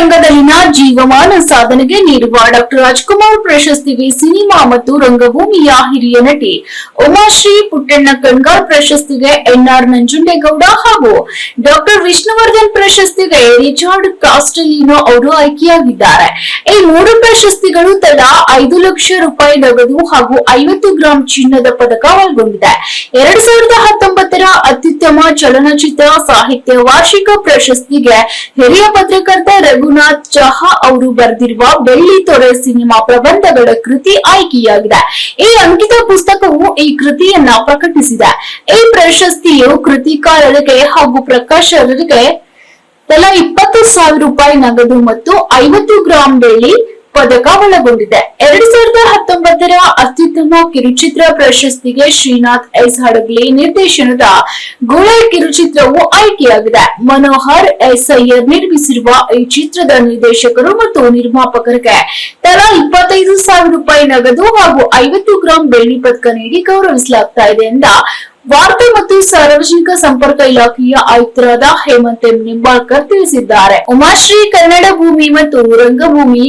ಚಿತ್ರರಂಗದಲ್ಲಿನ ಜೀವಮಾನ ಸಾಧನೆಗೆ ನೀಡುವ ಡಾಕ್ಟರ್ ರಾಜ್ಕುಮಾರ್ ಪ್ರಶಸ್ತಿಗೆ ಸಿನಿಮಾ ಮತ್ತು ರಂಗಭೂಮಿಯ ಹಿರಿಯ ನಟಿ ಉಮಾಶ್ರೀ ಪುಟ್ಟಣ್ಣ ಕಣ್ಗಾರ್ ಪ್ರಶಸ್ತಿಗೆ ಎನ್ಆರ್ ನಂಜುಂಡೇಗೌಡ ಹಾಗೂ ಡಾಕ್ಟರ್ ವಿಷ್ಣುವರ್ಧನ್ ಪ್ರಶಸ್ತಿಗೆ ರಿಚಾರ್ಡ್ ಕಾಸ್ಟಲಿನೋ ಅವರು ಆಯ್ಕೆಯಾಗಿದ್ದಾರೆ. ಈ ಮೂರು ಪ್ರಶಸ್ತಿಗಳು ತಲಾ ಐದು ಲಕ್ಷ ರೂಪಾಯಿ ನಗದು ಹಾಗೂ ಐವತ್ತು ಗ್ರಾಂ ಚಿನ್ನದ ಪದಕ ಒಳಗೊಂಡಿದೆ ಎರಡ್ ಸಾವಿರದ ಹತ್ತೊಂಬತ್ತರ ಅತ್ಯುತ್ತಮ ಚಲನಚಿತ್ರ ಸಾಹಿತ್ಯ ವಾರ್ಷಿಕ ಪ್ರಶಸ್ತಿಗೆ ಹಿರಿಯ ಪತ್ರಕರ್ತ ರಘುನಾಥ್ ಚಹಾ ಅವರು ಬರೆದಿರುವ ಬೆಳ್ಳಿ ತೊರೆ ಸಿನಿಮಾ ಪ್ರಬಂಧಗಳ ಕೃತಿ ಆಯ್ಕೆಯಾಗಿದೆ. ಈ ಅಂಕಿತ ಪುಸ್ತಕವು ಈ ಕೃತಿಯನ್ನ ಪ್ರಕಟಿಸಿದೆ. ಈ ಪ್ರಶಸ್ತಿಯು ಕೃತಿಕಾರರಿಗೆ ಹಾಗೂ ಪ್ರಕಾಶಕರಿಗೆ ತಲಾ ಇಪ್ಪತ್ತು ಸಾವಿರ ರೂಪಾಯಿ ನಗದು ಮತ್ತು ಐವತ್ತು ಗ್ರಾಂ ಬೆಳ್ಳಿ ಪದಕ ಒಳಗೊಂಡಿದೆ. ಎರಡ್ ಸಾವಿರದ ಹತ್ತೊಂಬತ್ತರ ಅತ್ಯುತ್ತಮ ಕಿರುಚಿತ್ರ ಪ್ರಶಸ್ತಿಗೆ ಶ್ರೀನಾಥ್ ಎಸ್ ಹಡಗ್ಲಿ ನಿರ್ದೇಶನದ ಗುಳೆ ಕಿರುಚಿತ್ರವು ಆಯ್ಕೆಯಾಗಿದೆ. ಮನೋಹರ್ ಎಸ್ ಅಯ್ಯರ್ ನಿರ್ಮಿಸಿರುವ ಈ ಚಿತ್ರದ ನಿರ್ದೇಶಕರು ಮತ್ತು ನಿರ್ಮಾಪಕರಿಗೆ ತಲಾ ಇಪ್ಪತ್ತೈದು ಸಾವಿರ ರೂಪಾಯಿ ನಗದು ಹಾಗೂ ಐವತ್ತು ಗ್ರಾಂ ಬೆಳ್ಳಿ ಪದಕ ನೀಡಿ ಗೌರವಿಸಲಾಗ್ತಾ ಇದೆ ಎಂದ ವಾರ್ತಾ ಸಾರ್ವಜನಿಕ ಸಂಪರ್ಕ ಇಲಾಖೆಯ ಆಯುಕ್ತರಾದ ಹೇಮಂತ್ ಎಂ ನಿಂಬಾಳ್ಕರ್ ತಿಳಿಸಿದ್ದಾರೆ. ಉಮಾಶ್ರೀ ಕನ್ನಡ ಭೂಮಿ ಮತ್ತು ರಂಗಭೂಮಿ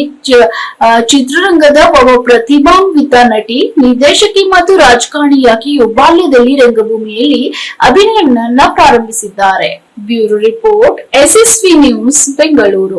ಚಿತ್ರರಂಗದ ಒಬ್ಬ ಪ್ರತಿಭಾನ್ವಿತ ನಟಿ, ನಿರ್ದೇಶಕಿ ಮತ್ತು ರಾಜಕಾರಣಿಯಾಗಿಯೂ ಬಾಲ್ಯದಲ್ಲಿ ರಂಗಭೂಮಿಯಲ್ಲಿ ಅಭಿನಯವನ್ನ ಪ್ರಾರಂಭಿಸಿದ್ದಾರೆ. Bureau report, SSV news, Bengaluru.